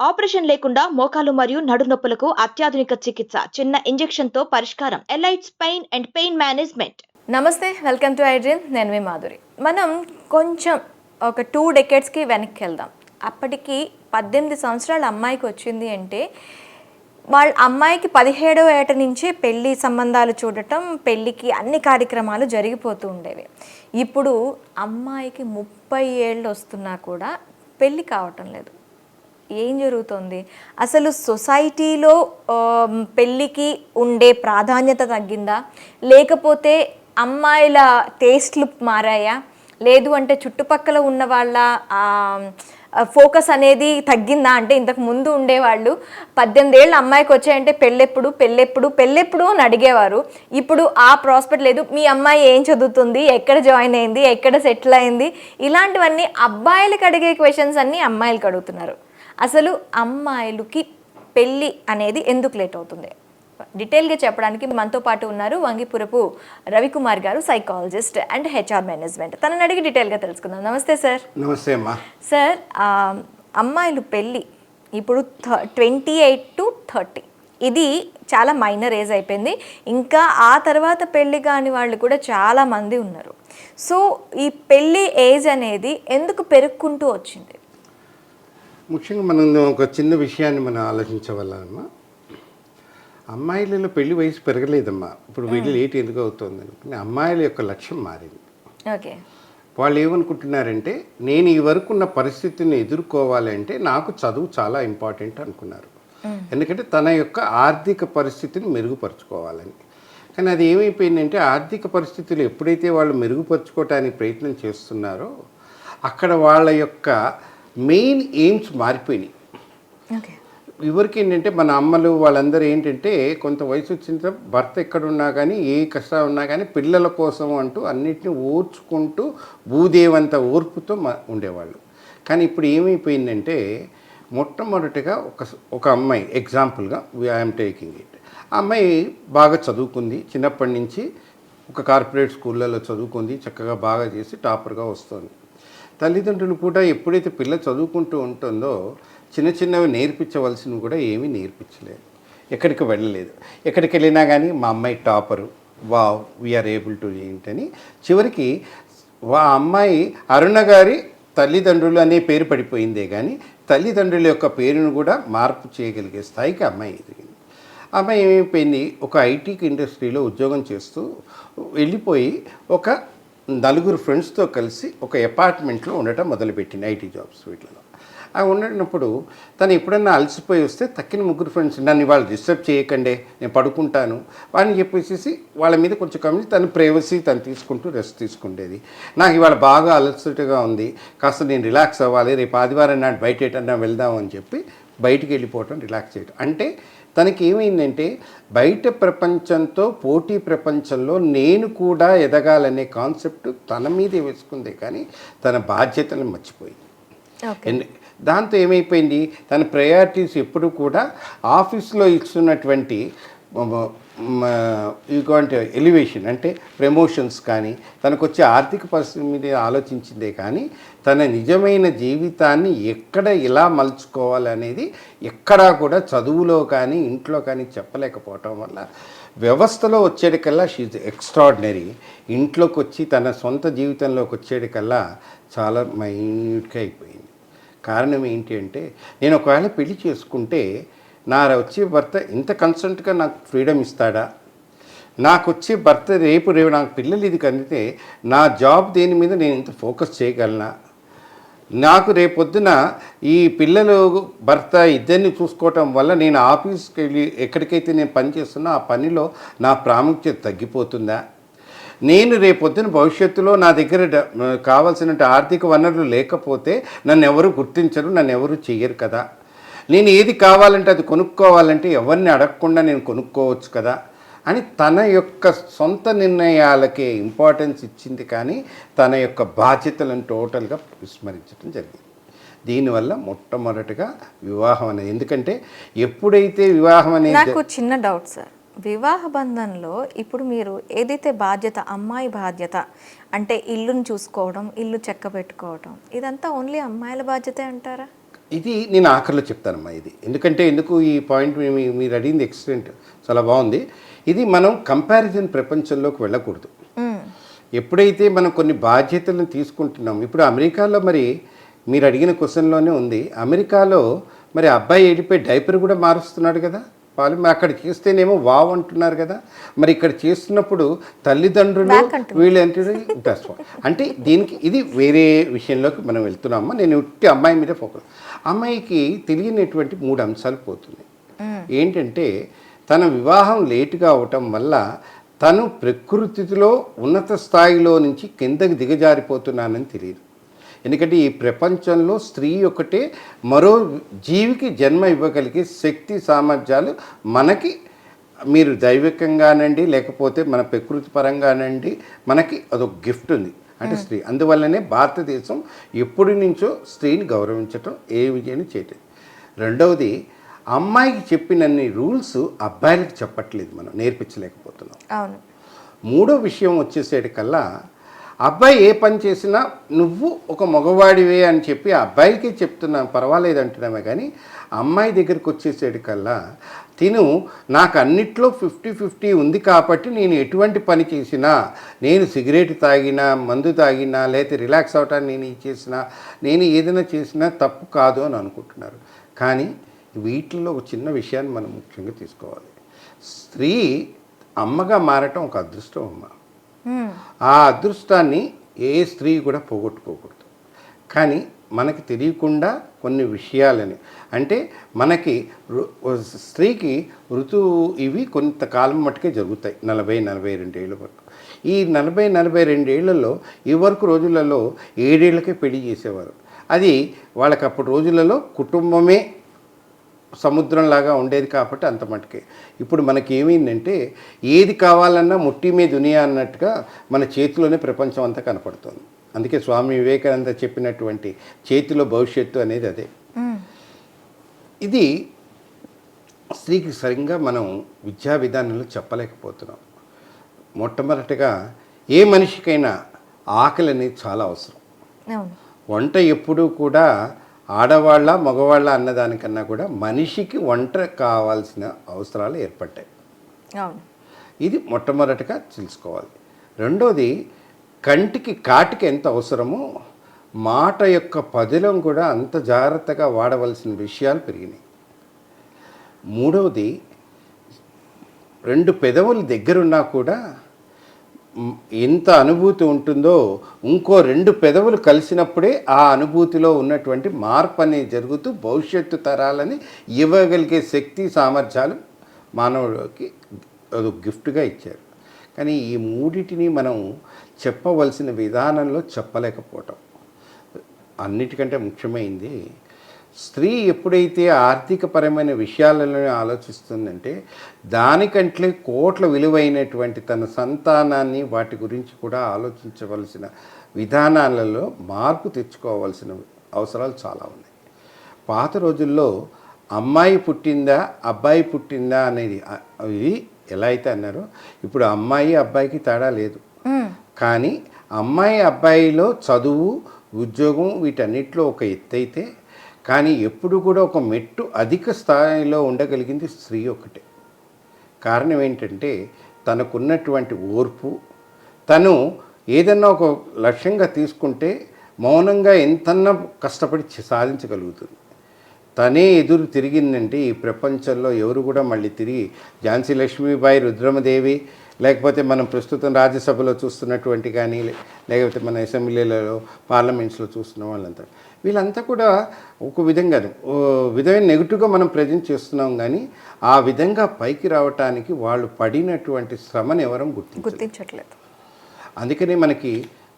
Operation లేకుండా మోకాలు మరియు నడునొప్పులకు అత్యాధునిక చికిత్స చిన్న ఇంజెక్షన్తో పరిష్కారం Elites pain and pain management. నమస్తే వెల్కమ్ టు ఐడ్రీమ్ నేను మీ మాధురి. మనం కొంచెం ఒక టూ డెకెట్స్కి వెనక్కి వెళ్దాం. అప్పటికి పద్దెనిమిది సంవత్సరాల అమ్మాయికి వచ్చింది అంటే వాళ్ళ అమ్మాయికి పదిహేడవ ఏట నుంచే పెళ్ళి సంబంధాలు చూడటం పెళ్ళికి అన్ని కార్యక్రమాలు జరిగిపోతూ ఉండేవి. ఇప్పుడు అమ్మాయికి ముప్పై ఏళ్ళు వస్తున్నా కూడా పెళ్ళి కావటం లేదు. ఏం జరుగుతుంది? అసలు సొసైటీలో పెళ్ళికి ఉండే ప్రాధాన్యత తగ్గిందా? లేకపోతే అమ్మాయిల టేస్ట్లు మారాయా? లేదు అంటే చుట్టుపక్కల ఉన్న వాళ్ళ ఫోకస్ అనేది తగ్గిందా? అంటే ఇంతకు ముందు ఉండేవాళ్ళు పద్దెనిమిది ఏళ్ళ అమ్మాయికి వచ్చాయంటే పెళ్ళెప్పుడు పెళ్ళెప్పుడు పెళ్ళెప్పుడు అని అడిగేవారు. ఇప్పుడు ఆ ప్రాస్పెక్ట్ లేదు. మీ అమ్మాయి ఏం చదువుతుంది? ఎక్కడ జాయిన్ అయింది? ఎక్కడ సెటిల్ అయింది? ఇలాంటివన్నీ అబ్బాయిలకు అడిగే క్వశ్చన్స్ అన్నీ అమ్మాయిలకు అడుగుతున్నారు. అసలు అమ్మాయిలకి పెళ్ళి అనేది ఎందుకు లేట్ అవుతుంది? డీటెయిల్గా చెప్పడానికి మనతో పాటు ఉన్నారు వంగిపురపు రవికుమార్ గారు సైకాలజిస్ట్ అండ్ హెచ్ఆర్ మేనేజ్మెంట్. తనని అడిగి డీటెయిల్గా తెలుసుకుందాం. నమస్తే సార్. నమస్తే అమ్మా. సార్ అమ్మాయిలు పెళ్ళి ఇప్పుడు ట్వంటీ ఎయిట్ టు థర్టీ. ఇది చాలా మైనర్ ఏజ్ అయిపోయింది. ఇంకా ఆ తర్వాత పెళ్ళి కాని వాళ్ళు కూడా చాలా మంది ఉన్నారు. సో ఈ పెళ్ళి ఏజ్ అనేది ఎందుకు పెరుక్కుంటూ వచ్చింది? ముఖ్యంగా మనం ఒక చిన్న విషయాన్ని మనం ఆలోచించవల్లమ్మా అమ్మాయిలలో పెళ్ళి వయసు పెరగలేదమ్మా. ఇప్పుడు పెళ్ళి లేట్ ఎందుకు అవుతుంది? అనుకుని అమ్మాయిల యొక్క లక్ష్యం మారింది. ఓకే. వాళ్ళు ఏమనుకుంటున్నారంటే నేను ఈ వరకు ఉన్న పరిస్థితిని ఎదుర్కోవాలంటే నాకు చదువు చాలా ఇంపార్టెంట్ అనుకున్నారు. ఎందుకంటే తన యొక్క ఆర్థిక పరిస్థితిని మెరుగుపరుచుకోవాలని. కానీ అది ఏమైపోయిందంటే ఆర్థిక పరిస్థితులు ఎప్పుడైతే వాళ్ళు మెరుగుపరుచుకోవటానికి ప్రయత్నం చేస్తున్నారో అక్కడ వాళ్ళ యొక్క మెయిన్ ఎయిమ్స్ మారిపోయినాయి. ఓకే. ఇవరికి ఏంటంటే మన అమ్మలు వాళ్ళందరూ ఏంటంటే కొంత వయసు వచ్చిన తర్వాత భర్త ఎక్కడున్నా కానీ ఏ కష్టం ఉన్నా కానీ పిల్లల కోసం అంటూ అన్నిటిని ఓర్చుకుంటూ భూదేవంత ఓర్పుతో మ- ఉండేవాళ్ళు. కానీ ఇప్పుడు ఏమైపోయిందంటే మొట్టమొదటిగా ఒక ఒక అమ్మాయి ఎగ్జాంపుల్గా ఐఎమ్ టేకింగ్ ఇట్. ఆ అమ్మాయి బాగా చదువుకుంది. చిన్నప్పటి నుంచి ఒక కార్పొరేట్ స్కూళ్ళలో చదువుకుంది. చక్కగా బాగా చేసి టాపర్గా వస్తుంది. తల్లిదండ్రులు కూడా ఎప్పుడైతే పిల్ల చదువుకుంటూ ఉంటుందో చిన్న చిన్నవి నేర్పించవలసినవి కూడా ఏమీ నేర్పించలేదు. ఎక్కడికి వెళ్ళలేదు. ఎక్కడికి వెళ్ళినా కానీ మా అమ్మాయి టాపరు. వా వీఆర్ ఏబుల్ టు ఏంటని చివరికి వా అమ్మాయి అరుణ గారి తల్లిదండ్రులు అనే పేరు పడిపోయిందే కానీ తల్లిదండ్రుల యొక్క పేరును కూడా మార్పు చేయగలిగే స్థాయికి అమ్మాయి ఎదిగింది. అమ్మాయి ఏమైపోయింది? ఒక ఐటీ ఇండస్ట్రీలో ఉద్యోగం చేస్తూ వెళ్ళిపోయి ఒక నలుగురు ఫ్రెండ్స్తో కలిసి ఒక అపార్ట్మెంట్లో ఉండటం మొదలుపెట్టింది ఐటీ జాబ్స్ వీటిలో. ఆ ఉన్నప్పుడు తను ఎప్పుడన్నా అలసిపోయి వస్తే తక్కిన ముగ్గురు ఫ్రెండ్స్ నన్ను ఇవాళ డిస్టర్బ్ చేయకండి నేను పడుకుంటాను అని చెప్పేసి వాళ్ళ మీద కొంచెం కమిటీ తను ప్రైవసీ తను తీసుకుంటూ రెస్ట్ తీసుకుండేది. నాకు ఇవాళ బాగా అలసటగా ఉంది కాస్త నేను రిలాక్స్ అవ్వాలి రేపు ఆదివారం నాడు బయట ఎటన్నా వెళ్దాం అని చెప్పి బయటికి వెళ్ళిపోవటం రిలాక్స్ చేయటం. అంటే తనకి ఏమైందంటే బయట ప్రపంచంతో పోటీ ప్రపంచంలో నేను కూడా ఎదగాలనే కాన్సెప్ట్ తన మీదే వేసుకుందే కానీ తన బాధ్యతలను మర్చిపోయింది. దాంతో ఏమైపోయింది? తన ప్రయారిటీస్ ఎప్పుడు కూడా ఆఫీస్లో ఇస్తున్నటువంటి ఇటువంటి ఎలివేషన్ అంటే ప్రమోషన్స్ కానీ తనకు వచ్చే ఆర్థిక పరిస్థితి మీద ఆలోచించిందే కానీ తన నిజమైన జీవితాన్ని ఎక్కడ ఎలా మలుచుకోవాలనేది ఎక్కడా కూడా చదువులో కానీ ఇంట్లో కానీ చెప్పలేకపోవటం వల్ల వ్యవస్థలో వచ్చేటికల్లా షీజ్ ఎక్స్ట్రాడినరీ ఇంట్లోకి వచ్చి తన సొంత జీవితంలోకి వచ్చేటికల్లా చాలా మైన్యూట్గా అయిపోయింది. కారణం ఏంటి అంటే నేను ఒకవేళ పెళ్ళి చేసుకుంటే నా వచ్చే భర్త ఇంత కన్సెంట్గా నాకు ఫ్రీడమ్ ఇస్తాడా? నాకు వచ్చే భర్త రేపు రేపు నాకు పిల్లలు ఇది కందితే నా జాబ్ దేని మీద నేను ఇంత ఫోకస్ చేయగలనా? నాకు రేపొద్దున ఈ పిల్లలు భర్త ఇద్దరిని చూసుకోవటం వల్ల నేను ఆఫీస్కి వెళ్ళి ఎక్కడికైతే నేను పని చేస్తున్నా ఆ పనిలో నా ప్రాముఖ్యత తగ్గిపోతుందా? నేను రేపొద్దున భవిష్యత్తులో నా దగ్గర కావాల్సిన ఆర్థిక వనరులు లేకపోతే నన్ను ఎవరు గుర్తించరు నన్ను ఎవరు చెయ్యరు కదా? నేను ఏది కావాలంటే అది కొనుక్కోవాలంటే ఎవరిని అడగకుండా నేను కొనుక్కోవచ్చు కదా అని తన యొక్క సొంత నిర్ణయాలకే ఇంపార్టెన్స్ ఇచ్చింది కానీ తన యొక్క బాధ్యతలను టోటల్గా విస్మరించడం జరిగింది. దీనివల్ల మొట్టమొదటిగా వివాహం అనేది ఎందుకంటే ఎప్పుడైతే వివాహం అనేది నాకు చిన్న డౌట్ సార్ వివాహ బంధంలో ఇప్పుడు మీరు ఏదైతే బాధ్యత అమ్మాయి బాధ్యత అంటే ఇల్లుని చూసుకోవడం ఇల్లు చెక్క పెట్టుకోవడం ఇదంతా ఓన్లీ అమ్మాయిల బాధ్యతే అంటారా? ఇది నేను ఆఖరిలో చెప్తానమ్మా ఇది. ఎందుకంటే ఎందుకు ఈ పాయింట్ మీరు అడిగింది ఎక్సలెంట్ చాలా బాగుంది. ఇది మనం కంపారిజన్ ప్రపంచంలోకి వెళ్ళకూడదు. ఎప్పుడైతే మనం కొన్ని బాధ్యతలను తీసుకుంటున్నాం ఇప్పుడు అమెరికాలో మరి మీరు అడిగిన క్వశ్చన్లోనే ఉంది. అమెరికాలో మరి అబ్బాయి ఏడిపోయి డైపర్ కూడా మారుస్తున్నాడు కదా. వాళ్ళు మరి అక్కడ చేస్తేనేమో వావ్ అంటున్నారు కదా. మరి ఇక్కడ చేస్తున్నప్పుడు తల్లిదండ్రులు వీళ్ళు. అంటే దీనికి ఇది వేరే విషయంలోకి మనం వెళ్తున్నామా నేను ఉట్టి అమ్మాయి మీద ఫోకస్ అమ్మాయికి తెలియనటువంటి మూడు అంశాలు పోతున్నాయి. ఏంటంటే తన వివాహం లేటుగా అవటం వల్ల తను ప్రకృతిలో ఉన్నత స్థాయిలో నుంచి కిందకి దిగజారిపోతున్నానని తెలియదు. ఎందుకంటే ఈ ప్రపంచంలో స్త్రీ ఒకటే మరో జీవికి జన్మ ఇవ్వగలిగే శక్తి సామర్థ్యాలు మనకి మీరు దైవికంగానండి లేకపోతే మన ప్రకృతి పరంగానండి మనకి అదొక గిఫ్ట్ ఉంది. అంటే స్త్రీ. అందువల్లనే భారతదేశం ఎప్పటి నుంచో స్త్రీని గౌరవించటం ఏ విజయాన్ని చేయటం రెండవది అమ్మాయికి చెప్పినన్ని రూల్స్ అబ్బాయిలకు చెప్పట్లేదు మనం నేర్పించలేకపోతున్నాం. అవును. మూడో విషయం వచ్చేసేటికల్లా అబ్బాయి ఏ పని చేసినా నువ్వు ఒక మగవాడివే అని చెప్పి ఆ అబ్బాయికి చెప్తున్నా పర్వాలేదు అంటున్నామే కానీ అమ్మాయి దగ్గరికి వచ్చేసేటికల్లా తిను. నాకు అన్నిట్లో ఫిఫ్టీ ఫిఫ్టీ ఉంది కాబట్టి నేను ఎటువంటి పని చేసినా నేను సిగరెట్ తాగినా మందు తాగినా లేకపోతే రిలాక్స్ అవటానికి నేను ఇది చేసినా నేను ఏదైనా చేసినా తప్పు కాదు అని అనుకుంటున్నారు. కానీ వీటిల్లో ఒక చిన్న విషయాన్ని మనం ముఖ్యంగా తీసుకోవాలి. స్త్రీ అమ్మగా మారటం ఒక అదృష్టం అమ్మ. మ్మ్. ఆ అదృష్టాన్ని ఏ స్త్రీ కూడా పోగొట్టుకోకూడదు. కానీ మనకి తెలియకుండా కొన్ని విషయాలని. అంటే మనకి స్త్రీకి ఋతువు ఇవి కొంతకాలం మట్టుకే జరుగుతాయి. నలభై నలభై రెండేళ్ళ వరకు. ఈ నలభై నలభై రెండేళ్ళలో ఈ వరకు రోజులలో ఏడేళ్ళకే పెళ్ళి చేసేవారు. అది వాళ్ళకి అప్పుడు రోజులలో కుటుంబమే సముద్రంలాగా ఉండేది కాబట్టి అంత మటుకే ఇప్పుడు మనకి ఏమైందంటే ఏది కావాలన్నా ముట్టి మీద దునియా అన్నట్టుగా మన చేతిలోనే ప్రపంచం అంతా కనపడుతుంది. అందుకే స్వామి వివేకానంద చెప్పినటువంటి చేతిలో భవిష్యత్తు అనేది అదే. ఇది స్త్రీకి సరిగ్గా మనం విద్యా విధానంలో చెప్పలేకపోతున్నాం. మొట్టమొదటిగా ఏ మనిషికైనా ఆకలి అనేది చాలా అవసరం. వంట ఎప్పుడూ కూడా ఆడవాళ్ళ మగవాళ్ళ అన్నదానికన్నా కూడా మనిషికి వంట కావాల్సిన అవసరాలు ఏర్పడ్డాయి. ఇది మొట్టమొదటిగా తెలుసుకోవాలి. రెండోది కంటికి కాటికి ఎంత అవసరమో మాట యొక్క పదిలం కూడా అంత జాగ్రత్తగా వాడవలసిన విషయాలు పెరిగినాయి. మూడవది రెండు పెదవులు దగ్గరున్నా కూడా ఎంత అనుభూతి ఉంటుందో ఇంకో రెండు పెదవులు కలిసినప్పుడే ఆ అనుభూతిలో ఉన్నటువంటి మార్పు అనేది జరుగుతూ భవిష్యత్తు తరాలని ఇవ్వగలిగే శక్తి సామర్థ్యాలు మానవుడికి అది గిఫ్ట్గా ఇచ్చారు. కానీ ఈ మూడిటిని మనం చెప్పవలసిన విధానంలో చెప్పలేకపోవటం. అన్నిటికంటే ముఖ్యమైంది స్త్రీ ఎప్పుడైతే ఆర్థికపరమైన విషయాలలో ఆలోచిస్తుందంటే దానికంటే కోట్ల విలువైనటువంటి తన సంతానాన్ని వాటి గురించి కూడా ఆలోచించవలసిన విధానాలలో మార్పు తెచ్చుకోవాల్సిన అవసరాలు చాలా ఉన్నాయి. పాత రోజుల్లో అమ్మాయి పుట్టిందా అబ్బాయి పుట్టిందా అనేది అవి ఎలా అయితే అన్నారో ఇప్పుడు అమ్మాయి అబ్బాయికి తేడా లేదు. కానీ అమ్మాయి అబ్బాయిలో చదువు ఉద్యోగం వీటన్నిటిలో ఒక ఎత్తు అయితే కానీ ఎప్పుడు కూడా ఒక మెట్టు అధిక స్థాయిలో ఉండగలిగింది స్త్రీ ఒకటే కారణం ఏంటంటే తనకున్నటువంటి ఓర్పు తను ఏదన్నా ఒక లక్ష్యంగా తీసుకుంటే మౌనంగా ఎంతన్నా కష్టపడి సాధించగలుగుతుంది. తనే ఎదురు తిరిగిందంటే ఈ ప్రపంచంలో ఎవరు కూడా మళ్ళీ తిరిగి ఝాన్సీ లక్ష్మీబాయి రుద్రమదేవి లేకపోతే మనం ప్రస్తుతం రాజ్యసభలో చూస్తున్నటువంటి కానీ లేకపోతే మన అసెంబ్లీలలో పార్లమెంట్స్లో చూస్తున్న వాళ్ళంతా. వీళ్ళంతా కూడా ఒక విధంగా విధమైన నెగిటివ్గా మనం ప్రజెంట్ చేస్తున్నాం కానీ ఆ విధంగా పైకి రావటానికి వాళ్ళు పడినటువంటి శ్రమను ఎవరం గుర్తించారు గుర్తించట్లేదు. అందుకనే మనకి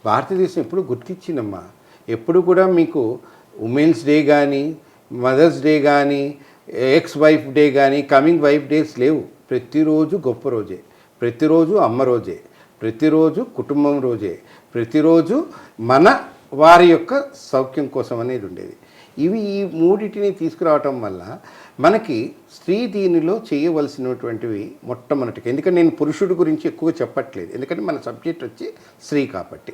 భారతదేశం ఎప్పుడు గుర్తించిందమ్మా? ఎప్పుడు కూడా మీకు ఉమెన్స్ డే కానీ మదర్స్ డే కానీ ఎక్స్ వైఫ్ డే కానీ కమింగ్ వైఫ్ డేస్ లేవు. ప్రతిరోజు గొప్ప రోజే. ప్రతిరోజు అమ్మ రోజే. ప్రతిరోజు కుటుంబం రోజే. ప్రతిరోజు మన వారి యొక్క సౌఖ్యం కోసం అనేది ఉండేది. ఇవి ఈ మూడింటిని తీసుకురావటం వల్ల మనకి స్త్రీ దీనిలో చేయవలసినటువంటివి మొట్టమొదటికి ఎందుకంటే నేను పురుషుడి గురించి ఎక్కువ చెప్పట్లేదు. ఎందుకంటే మన సబ్జెక్ట్ వచ్చి స్త్రీ కాబట్టి.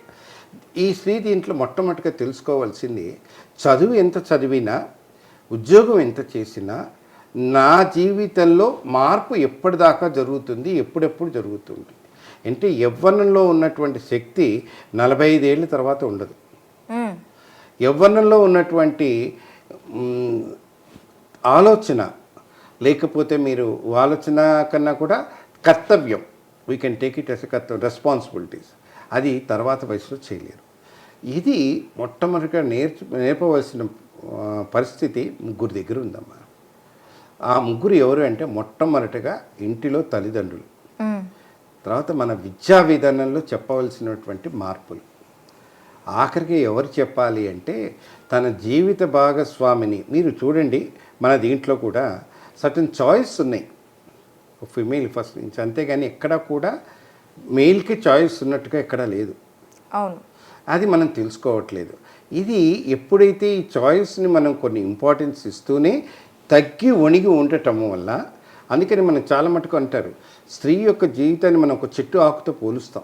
ఈ స్త్రీ దీంట్లో మొట్టమొదటిగా తెలుసుకోవాల్సింది చదువు ఎంత చదివినా ఉద్యోగం ఎంత చేసినా నా జీవితంలో మార్పు ఎప్పటిదాకా జరుగుతుంది ఎప్పుడెప్పుడు జరుగుతుంది? అంటే యవ్వనంలో ఉన్నటువంటి శక్తి నలభై ఐదేళ్ళ తర్వాత ఉండదు. యవ్వనంలో ఉన్నటువంటి ఆలోచన లేకపోతే మీరు ఆలోచన కన్నా కూడా కర్తవ్యం. We can take it as కర్తవ్యం రెస్పాన్సిబిలిటీస్ అది తర్వాత వయసులో చేయలేరు. ఇది మొట్టమొదటిగా నేర్చు నేర్పవలసిన పరిస్థితి ముగ్గురు దగ్గర ఉందమ్మా. ఆ ముగ్గురు ఎవరు అంటే మొట్టమొదటిగా ఇంటిలో తల్లిదండ్రులు. తర్వాత మన విద్యా విధానంలో చెప్పవలసినటువంటి మార్పులు. ఆఖరికి ఎవరు చెప్పాలి అంటే తన జీవిత భాగస్వామిని. మీరు చూడండి మన దీంట్లో కూడా సర్టన్ చాయిస్ ఉన్నాయి. ఫిమేల్ ఫస్ట్ నుంచి. అంతేగాని ఎక్కడా కూడా మేల్కి చాయిస్ ఉన్నట్టుగా ఎక్కడా లేదు. అవును. అది మనం తెలుసుకోవట్లేదు. ఇది ఎప్పుడైతే ఈ చాయిస్ని మనం కొన్ని ఇంపార్టెన్స్ ఇస్తూనే తగ్గి వణిగి ఉండటం వల్ల అందుకని మనం చాలా మటుకు అంటారు స్త్రీ యొక్క జీవితాన్ని మనం ఒక చెట్టు ఆకుతో పోలుస్తాం.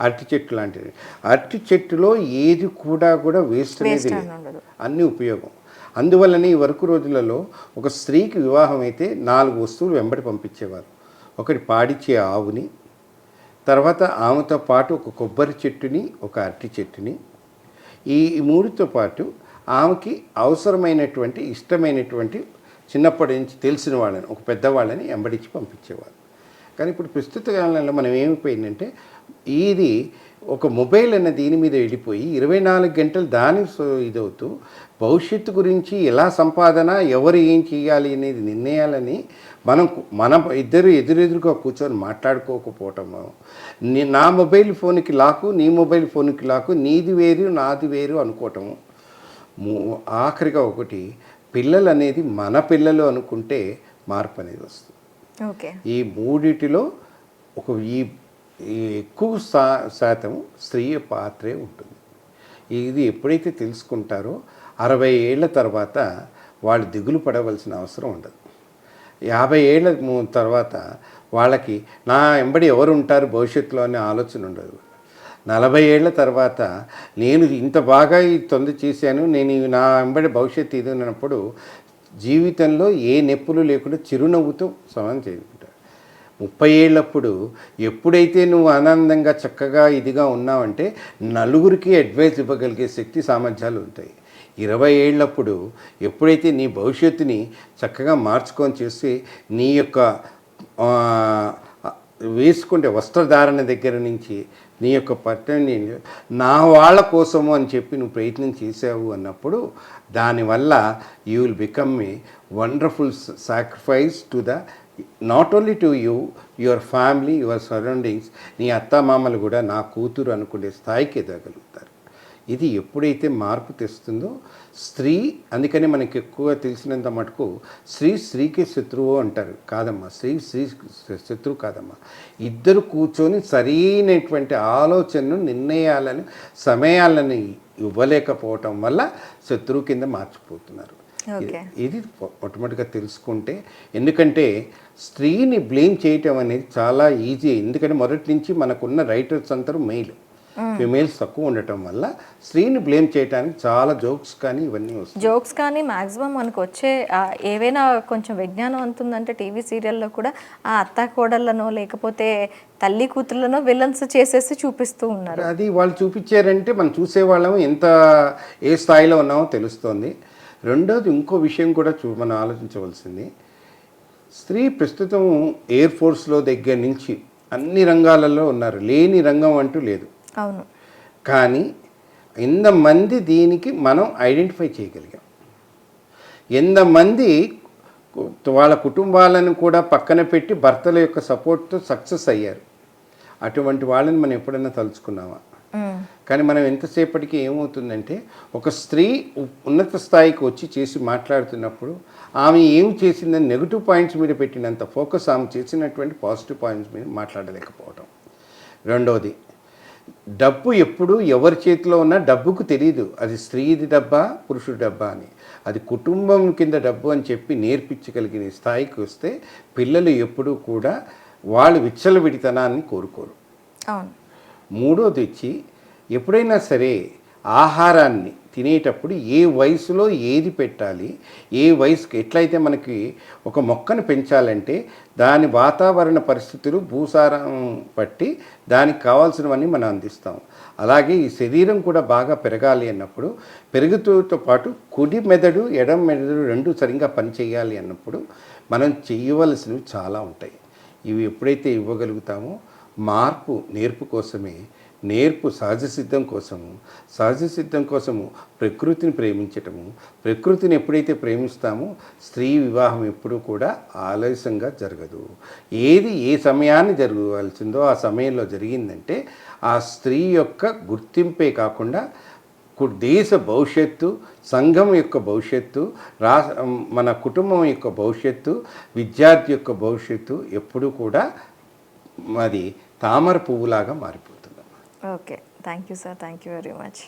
అరటి చెట్టు లాంటిది. అరటి చెట్టులో ఏది కూడా కూడా వేస్ట్ అనేది. అన్ని ఉపయోగం. అందువల్లనే ఈ వరకు రోజులలో ఒక స్త్రీకి వివాహం అయితే నాలుగు వస్తువులు వెంబడి పంపించేవారు. ఒకటి పాడిచ్చే ఆవుని తర్వాత ఆమెతో పాటు ఒక కొబ్బరి చెట్టుని ఒక అరటి చెట్టుని ఈ మూడితో పాటు ఆమెకి అవసరమైనటువంటి ఇష్టమైనటువంటి చిన్నప్పటి నుంచి తెలిసిన వాళ్ళని ఒక పెద్దవాళ్ళని ఎంబడించి పంపించేవారు. కానీ ఇప్పుడు ప్రస్తుత కాలంలో మనం ఏమైపోయిందంటే ఇది ఒక మొబైల్ అన్న దీని మీద వెళ్ళిపోయి ఇరవై నాలుగు గంటలు దాని ఇదవుతూ భవిష్యత్తు గురించి ఎలా సంపాదన ఎవరు ఏం చేయాలి అనేది నిర్ణయాలని మనం మన ఇద్దరు ఎదురెదురుగా కూర్చొని మాట్లాడుకోకపోవటము నీ- నా మొబైల్ ఫోన్కి లాకు నీ మొబైల్ ఫోన్కి లాకు నీది వేరు నాది వేరు అనుకోవటము ఆఖరిగా ఒకటి పిల్లలు అనేది మన పిల్లలు అనుకుంటే మార్పు అనేది వస్తుంది. ఓకే. ఈ మూడిటిలో ఒక ఈ ఎక్కువ శా శాతం స్త్రీ పాత్రే ఉంటుంది. ఇది ఎప్పుడైతే తెలుసుకుంటారో అరవై ఏళ్ళ తర్వాత వాళ్ళు దిగులు పడవలసిన అవసరం ఉండదు. యాభై ఏళ్ళ తర్వాత వాళ్ళకి నా ఎంబడి ఎవరు ఉంటారు భవిష్యత్తులో అనే ఆలోచన ఉండదు. నలభై ఏళ్ళ తర్వాత నేను ఇంత బాగా ఈ తొంద చేశాను నేను నా వెంబడి భవిష్యత్తు ఇది అన్నప్పుడు జీవితంలో ఏ నొప్పులు లేకుండా చిరునవ్వుతో సమయం చేయండి ముప్పై ఏళ్ళప్పుడు ఎప్పుడైతే నువ్వు ఆనందంగా చక్కగా ఇదిగా ఉన్నావంటే నలుగురికి అడ్వైస్ ఇవ్వగలిగే శక్తి సామర్థ్యాలు ఉంటాయి. ఇరవై ఏళ్ళప్పుడు ఎప్పుడైతే నీ భవిష్యత్తుని చక్కగా మార్చుకొని చేసి నీ యొక్క వేసుకుంటే వస్త్రధారణ దగ్గర నుంచి నీ యొక్క పట్టణి నా వాళ్ళ కోసము అని చెప్పి నువ్వు ప్రయత్నం చేసావు అన్నప్పుడు దానివల్ల you will become a wonderful sacrifice to the not only to you your family your surroundings నీ అత్తమామలు కూడా నా కూతురు అనుకునే స్థాయికి ఎదగలుగుతారు. ఇది ఎప్పుడైతే మార్పు తెస్తుందో స్త్రీ అందుకని మనకి ఎక్కువ తెలిసినంత మటుకు స్త్రీ స్త్రీకి శత్రువు అంటారు. కాదమ్మా స్త్రీ స్త్రీ శత్రువు కాదమ్మా. ఇద్దరు కూర్చొని సరైనటువంటి ఆలోచనను నిర్ణయాలను సమయాలను ఇవ్వలేకపోవటం వల్ల శత్రువు కింద మార్చిపోతున్నారు. ఇది మొట్టమొదటిగా తెలుసుకుంటే ఎందుకంటే స్త్రీని బ్లేమ్ చేయటం అనేది చాలా ఈజీ ఎందుకంటే మొదటి నుంచి మనకున్న రైటర్స్ అందరూ మెయిల్ ఫిమేల్స్ తక్కువ ఉండటం వల్ల స్త్రీని బ్లేమ్ చేయడానికి చాలా జోక్స్ కానీ ఇవన్నీ వస్తాయి. జోక్స్ కానీ మాక్సిమం మనకు వచ్చే ఏవైనా కొంచెం విజ్ఞానం అంతుందంటే టీవీ సీరియల్లో కూడా ఆ అత్త కోడళ్ళనో లేకపోతే తల్లి కూతుర్లనో విలన్స్ చేసేసి చూపిస్తూ ఉన్నారు. అది వాళ్ళు చూపించారంటే మనం చూసేవాళ్ళం ఎంత ఏ స్థాయిలో ఉన్నామో తెలుస్తోంది. రెండోది ఇంకో విషయం కూడా చూ మనం ఆలోచించవలసింది. స్త్రీ ప్రస్తుతం ఎయిర్ ఫోర్స్లో దగ్గర నుంచి అన్ని రంగాలలో ఉన్నారు. లేని రంగం అంటూ లేదు. అవును. కానీ ఎంతమంది దీనికి మనం ఐడెంటిఫై చేయగలిగాం. ఎంతమంది వాళ్ళ కుటుంబాలను కూడా పక్కన పెట్టి భర్తల యొక్క సపోర్ట్తో సక్సెస్ అయ్యారు. అటువంటి వాళ్ళని మనం ఎప్పుడైనా తలుచుకున్నామా. కానీ మనం ఎంతసేపటికి ఏమవుతుందంటే ఒక స్త్రీ ఉన్నత స్థాయికి వచ్చి చేసి మాట్లాడుతున్నప్పుడు ఆమె ఏం చేసిందని నెగిటివ్ పాయింట్స్ మీద పెట్టినంత ఫోకస్ ఆమె చేసినటువంటి పాజిటివ్ పాయింట్స్ మీద మాట్లాడలేకపోవడం రెండవది డబ్బు ఎప్పుడు ఎవరి చేతిలో ఉన్నా డబ్బుకు తెలియదు అది స్త్రీది డబ్బా పురుషుడి డబ్బా అని. అది కుటుంబం కింద డబ్బు అని చెప్పి నేర్పించగలిగిన స్థాయికి వస్తే పిల్లలు ఎప్పుడూ కూడా వాళ్ళు విచ్చలవిడితనాన్ని కోరుకోరు. అవును. మూడోది వచ్చి ఎప్పుడైనా సరే ఆహారాన్ని తినేటప్పుడు ఏ వయసులో ఏది పెట్టాలి ఏ వయసుకి ఎట్లయితే మనకి ఒక మొక్కను పెంచాలంటే దాని వాతావరణ పరిస్థితులు భూసారం బట్టి దానికి కావాల్సినవన్నీ మనం అందిస్తాం. అలాగే ఈ శరీరం కూడా బాగా పెరగాలి అన్నప్పుడు పెరుగుతూతో పాటు కుడి మెదడు ఎడం మెదడు రెండు సరిగ్గా పనిచేయాలి అన్నప్పుడు మనం చేయవలసినవి చాలా ఉంటాయి. ఇవి ఎప్పుడైతే ఇవ్వగలుగుతామో మార్పు నేర్పు కోసమే నేర్పు సహజ సిద్ధం కోసము సహజ సిద్ధం కోసము ప్రకృతిని ప్రేమించటము ప్రకృతిని ఎప్పుడైతే ప్రేమిస్తామో స్త్రీ వివాహం ఎప్పుడూ కూడా ఆలస్యంగా జరగదు. ఏది ఏ సమయాన్ని జరగవలసిందో ఆ సమయంలో జరిగిందంటే ఆ స్త్రీ యొక్క గుర్తింపే కాకుండా దేశ భవిష్యత్తు సంఘం యొక్క భవిష్యత్తు రా మన కుటుంబం యొక్క భవిష్యత్తు విద్యార్థి యొక్క భవిష్యత్తు ఎప్పుడూ కూడా మరి తామర పువ్వులాగా మారిపోతుంది. Okay. Thank you sir. Thank you very much.